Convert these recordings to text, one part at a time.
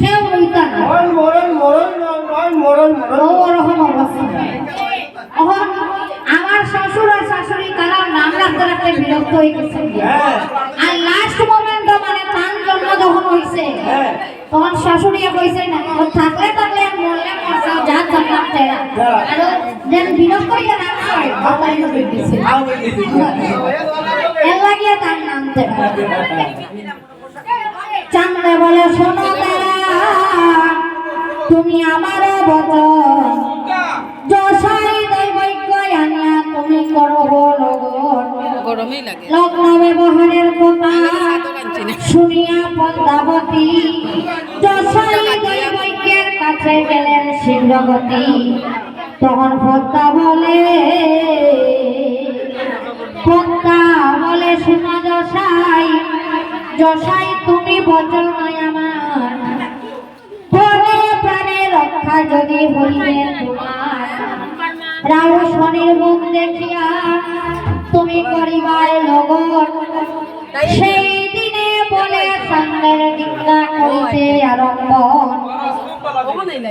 কেউ লইতা না। মরণ মরণ মরণ মরণ মরণ ওরকম অবস্থা। এখন আমার শ্বশুর আর শাশুড়ি তারা নাম রাখতে রাখতে বিরক্ত হয়ে গেছে। আর লাস্ট মোমেন্ট মানে তার যখন হ্যাঁ। তখন শাশুড়িয়া কইছে না ও থাকলে থাকলে আর মরলে মরছে যা জানলাম তেরা আর যেন বিরক্ত হইয়া না হয় বাবাই নবী দিছে এর লাগিয়ে তার নাম তেরা চান্দে বলে শোনো তুমি আমারও বচন যশাই দৈবৈক্য আনিয়া তুমি করো গরমই লাগে। লগ্ন ব্যবহারের কথা। শুনিয়া পদ্মাবতী। যশাই দৈবৈক্যের কাছে গেলেন শীঘ্রগতি। তখন পদ্মা বলে পদ্মা বলে শোনা যশাই যশাই তুমি বচন নয় আমার যদি হইবে তোমার। রাহু শনির মুখ দেখিয়া তুমি করিবার লগন সেই দিনে বলে সন্ধ্যের নিন্দা করিতে আরম্ভ।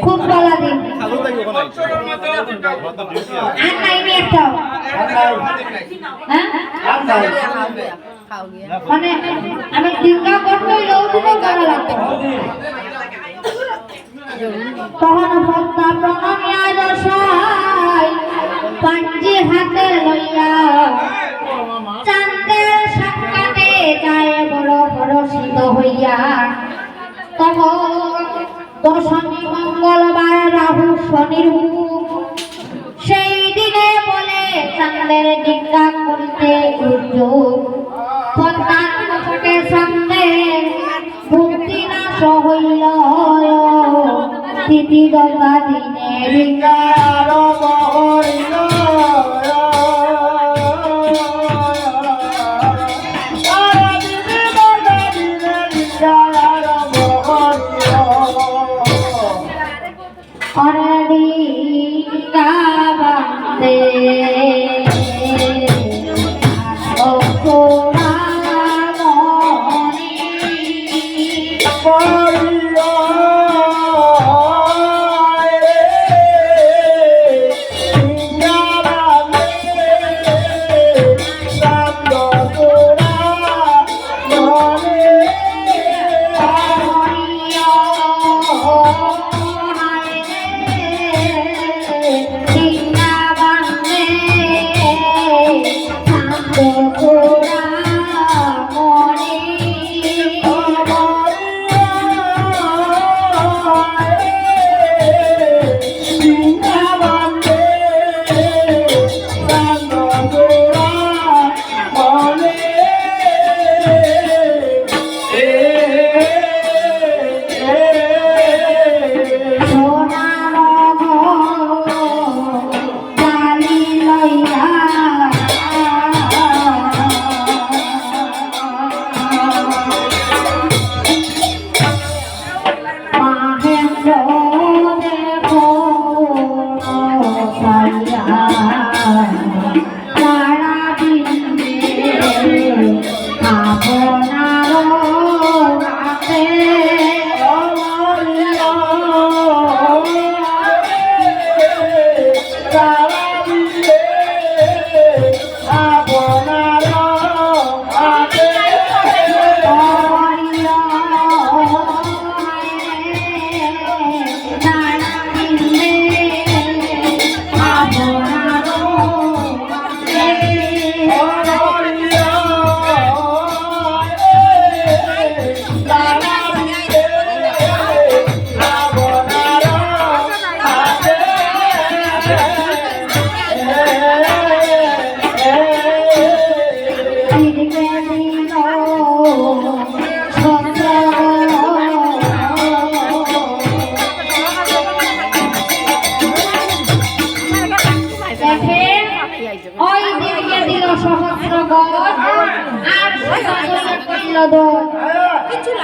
খুব বলা দিন। আর নাইনি একটা? হ্যাঁ? মানে আমি দিনকা করতে লৌকিক করা লাগতো তখন পাঞ্জি হাতে লইয়া চান্দের সাক্ষাতে যায় বড় শীত হইয়া তখন দশমী মঙ্গলবার রাহু শনির সেই দিনে বলে চান্দের ডিঙ্গা করতে দুর্যোগ গঙ্গা দিনে ডিঙ্গা অরড়ি কাবাতে ও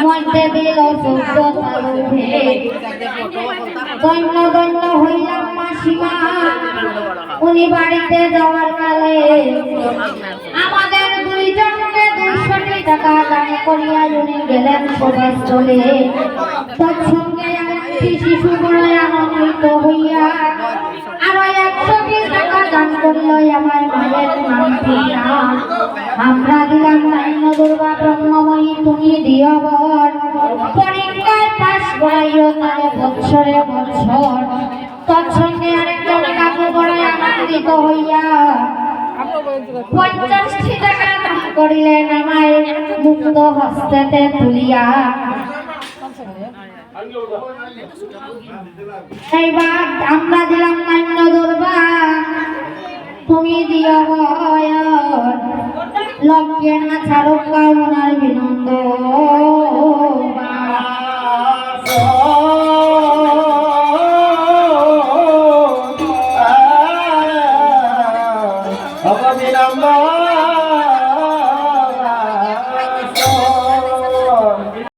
মধ্যে দিল উনি বাড়িতে যাওয়ার কালে আমাদের দুইজনকে দুইশোটি টাকা দান করিয়া উনি গেলেন সভাস্থলে তৎসঙ্গে আনন্দিত হইয়া আরও একশো বিশ টাকা দান করল আমার মায়ের আমরা তারে বৎসরে বৎসর তৎসঙ্গে আরেকজন কাকু বড় আনন্দিত হইয়া পঞ্চাশটি টাকা দান করিলেন আমায় মুক্ত হস্তেতে তুলিয়া। এইবার আমরা দিলাম নান্য দুর্বা তুমি দিও বয়ন। লক্ষ্যে না ছাড়ুক কারণার বিনন্দ